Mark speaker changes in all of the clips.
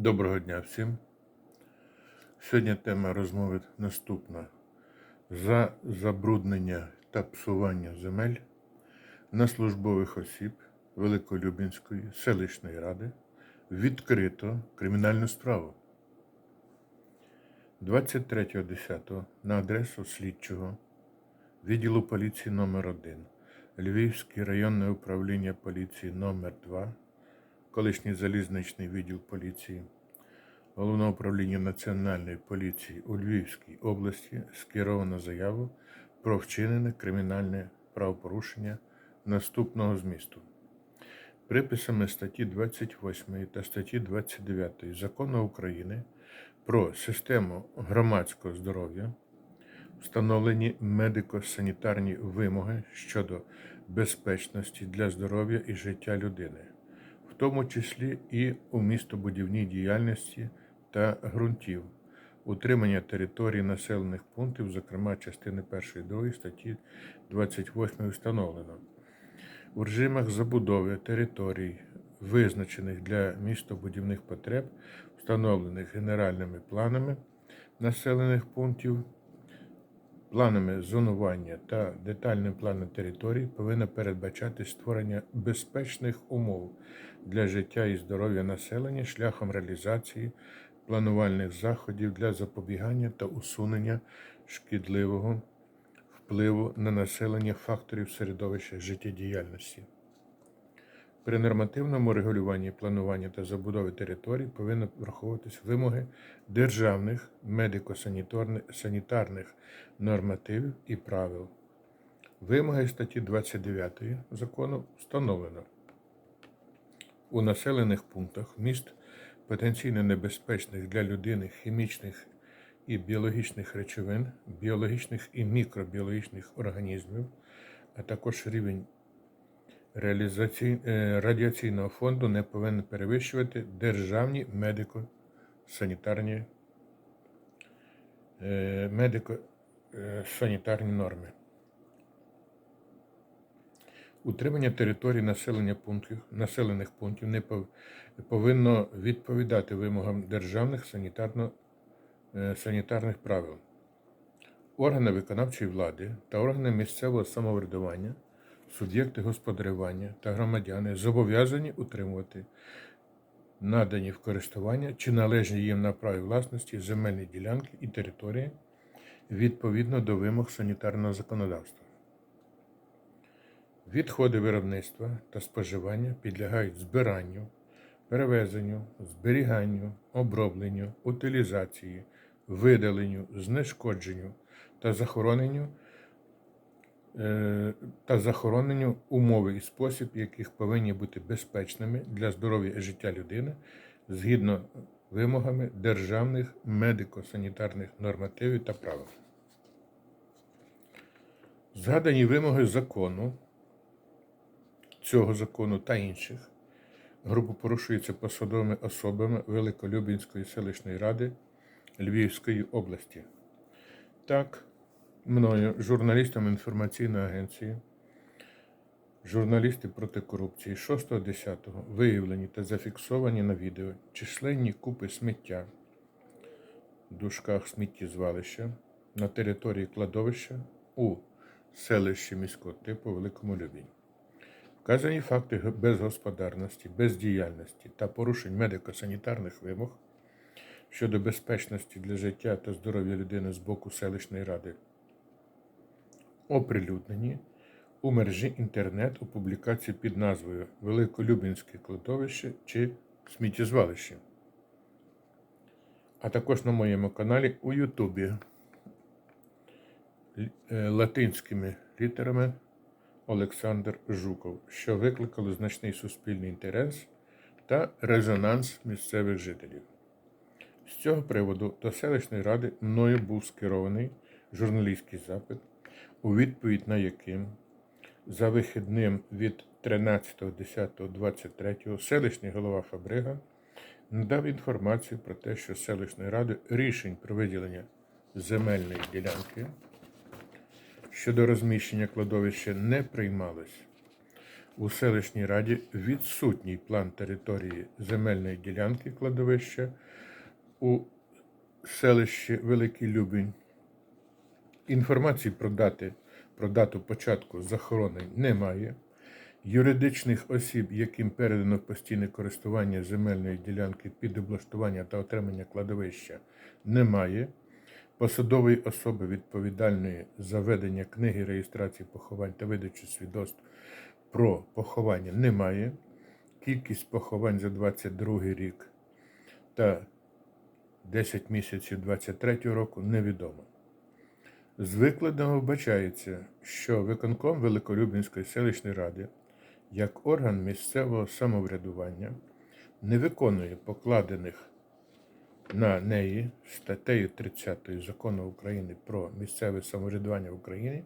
Speaker 1: Доброго дня всім. Сьогодні тема розмови наступна: за забруднення та псування земель на службових осіб Великолюбінської селищної ради відкрито кримінальну справу. 23.10 на адресу слідчого відділу поліції номер 1 Львівське районне управління поліції номер 2 колишній залізничний відділ поліції Головного управління Національної поліції у Львівській області скеровано заяву про вчинене кримінальне правопорушення наступного змісту. Приписами статті 28 та статті 29 Закону України про систему громадського здоров'я встановлені медико-санітарні вимоги щодо безпечності для здоров'я і життя людини, тому числі і у містобудівній діяльності та ґрунтів, утримання територій населених пунктів, зокрема частини 1 і 2 статті 28 встановлено. У режимах забудови територій, визначених для містобудівних потреб, встановлених генеральними планами населених пунктів, планами зонування та детальним планом територій повинно передбачати створення безпечних умов для життя і здоров'я населення шляхом реалізації планувальних заходів для запобігання та усунення шкідливого впливу на населення факторів середовища життєдіяльності. При нормативному регулюванні планування та забудови територій повинні враховуватись вимоги державних медико-санітарних нормативів і правил. Вимоги статті 29 закону встановлено. У населених пунктах міст потенційно небезпечних для людини хімічних і біологічних речовин, біологічних і мікробіологічних організмів, а також рівень реалізацій... е, радіаційного фонду не повинен перевищувати державні медико-санітарні е, медико-санітарні норми. Утримання територій населення пунктів, населених пунктів не повинно відповідати вимогам державних е, санітарних правил. Органи виконавчої влади та органи місцевого самоврядування, суб'єкти господарювання та громадяни зобов'язані утримувати надані в користування чи належні їм на праві власності земельні ділянки і території відповідно до вимог санітарного законодавства. Відходи виробництва та споживання підлягають збиранню, перевезенню, зберіганню, обробленню, утилізації, видаленню, знешкодженню та захороненню та захороненню умови і спосіб, яких повинні бути безпечними для здоров'я і життя людини згідно вимогами державних медико-санітарних нормативів та правил. Згадані вимоги закону цього закону та інших грубо порушується посадовими особами Великолюбінської селищної ради Львівської області. Так, мною, журналістом інформаційної агенції, журналісти проти корупції 6.10 виявлені та зафіксовані на відео численні купи сміття в дужках сміттєзвалища на території кладовища у селищі міського типу Великому Любінь. Вказані факти безгосподарності, бездіяльності та порушень медико-санітарних вимог щодо безпечності для життя та здоров'я людини з боку селищної ради оприлюднені у мережі інтернет у публікації під назвою Великолюбінське кладовище чи сміттєзвалище, а також на моєму каналі у Ютубі е, латинськими літерами Олександр Жуков, що викликало значний суспільний інтерес та резонанс місцевих жителів. З цього приводу до селищної ради мною був скерований журналістський запит, у відповідь на яким за вихідним від 13.10.23 селищний голова Фабрига надав інформацію про те, що селищної ради рішень про виділення земельної ділянки щодо розміщення кладовища не приймалось. У селищній раді відсутній план території земельної ділянки кладовища у селищі Великий Любінь. Інформації про, дати, про дату початку захоронень немає. Юридичних осіб, яким передано постійне користування земельної ділянки під облаштування та отримання кладовища, немає. Посадової особи відповідальної за ведення книги реєстрації поховань та видачу свідоцтв про поховання немає. Кількість поховань за 22 рік та 10 місяців 23 року невідома. З викладного вбачається, що виконком Великолюбінської селищної ради як орган місцевого самоврядування не виконує покладених на неї статтею 30 закону України про місцеве самоврядування в Україні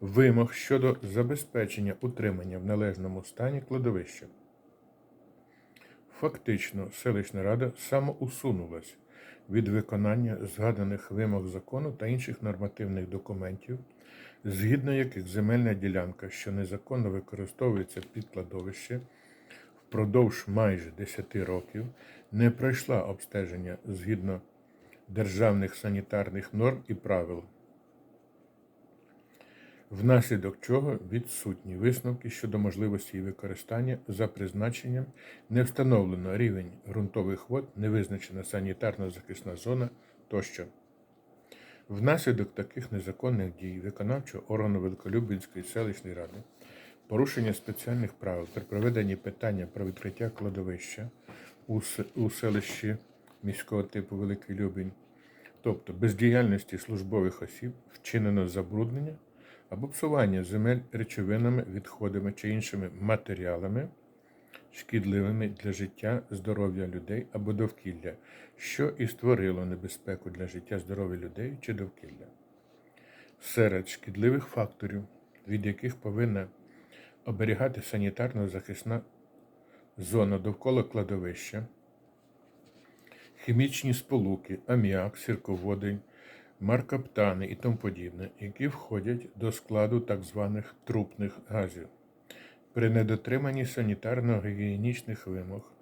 Speaker 1: вимог щодо забезпечення утримання в належному стані кладовища. Фактично, селищна рада самоусунулась від виконання згаданих вимог закону та інших нормативних документів, згідно яких земельна ділянка, що незаконно використовується під кладовище, впродовж майже 10 років не пройшла обстеження згідно державних санітарних норм і правил, внаслідок чого відсутні висновки щодо можливості її використання за призначенням не встановлено рівень ґрунтових вод, не визначена санітарно-захисна зона тощо. Внаслідок таких незаконних дій виконавчого органу Великолюбінської селищної ради, порушення спеціальних правил при проведенні питання про відкриття кладовища у селищі міського типу Великий Любінь, тобто бездіяльності службових осіб, вчинено забруднення або псування земель речовинами, відходами чи іншими матеріалами, шкідливими для життя, здоров'я людей або довкілля, що і створило небезпеку для життя здоров'я людей чи довкілля. Серед шкідливих факторів, від яких повинна оберігати санітарно-захисна зона довкола кладовища, хімічні сполуки, аміак, сірководень, маркаптани і тому подібне, які входять до складу так званих трупних газів. При недотриманні санітарно-гігієнічних вимог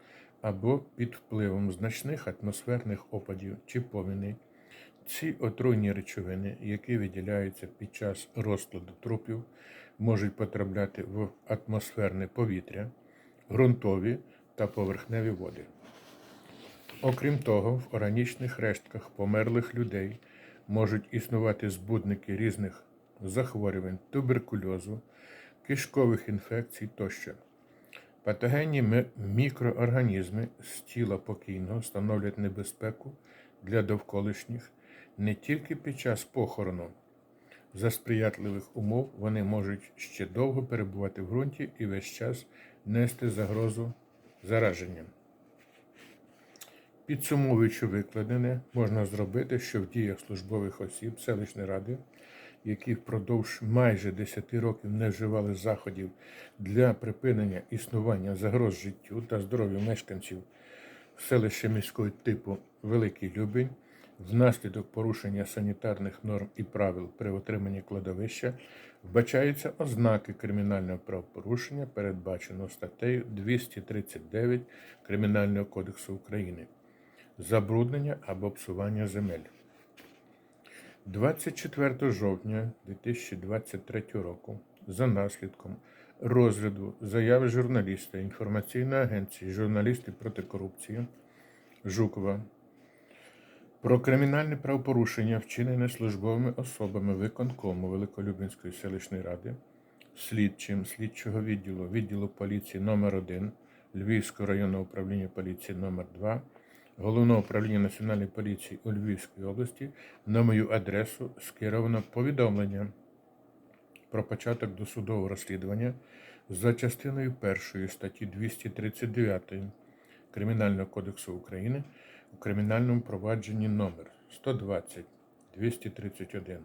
Speaker 1: або під впливом значних атмосферних опадів чи повіней, ці отруйні речовини, які виділяються під час розкладу трупів, можуть потрапляти в атмосферне повітря, ґрунтові та поверхневі води. Окрім того, в органічних рештках померлих людей можуть існувати збудники різних захворювань, туберкульозу, кишкових інфекцій тощо. Патогенні мікроорганізми з тіла покійного становлять небезпеку для довколишніх не тільки під час похорону. За сприятливих умов вони можуть ще довго перебувати в ґрунті і весь час нести загрозу зараженням. Підсумовуючи викладене, можна зробити, що в діях службових осіб селищної ради, які впродовж майже 10 років не вживали заходів для припинення існування загроз життю та здоров'ю мешканців селища міського типу Великий Любень, внаслідок порушення санітарних норм і правил при отриманні кладовища вбачаються ознаки кримінального правопорушення, передбаченого статтею 239 Кримінального кодексу України забруднення або псування земель. 24 жовтня 2023 року за наслідком розгляду заяви журналіста інформаційної агенції Журналісти проти корупції Жукова про кримінальне правопорушення, вчинене службовими особами виконкому Великолюбінської селищної ради, слідчим слідчого відділу відділу поліції номер 1 Львівського районного управління поліції номер 2 Головного управління Національної поліції у Львівській області на мою адресу скеровано повідомлення про початок досудового розслідування за частиною 1 статті 239 Кримінального кодексу України у кримінальному провадженні номер 120 231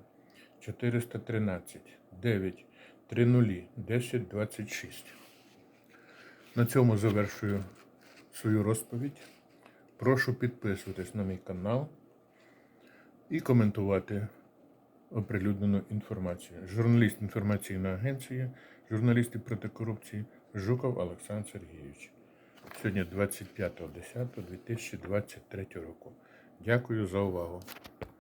Speaker 1: 413 9 30 10 26. На цьому завершую свою розповідь. Прошу підписуватись на мій канал і коментувати оприлюднену інформацію. Журналіст інформаційної агенції, журналісти проти корупції Жуков Олександр Сергійович. Сьогодні 25.10.2023 року. Дякую за увагу.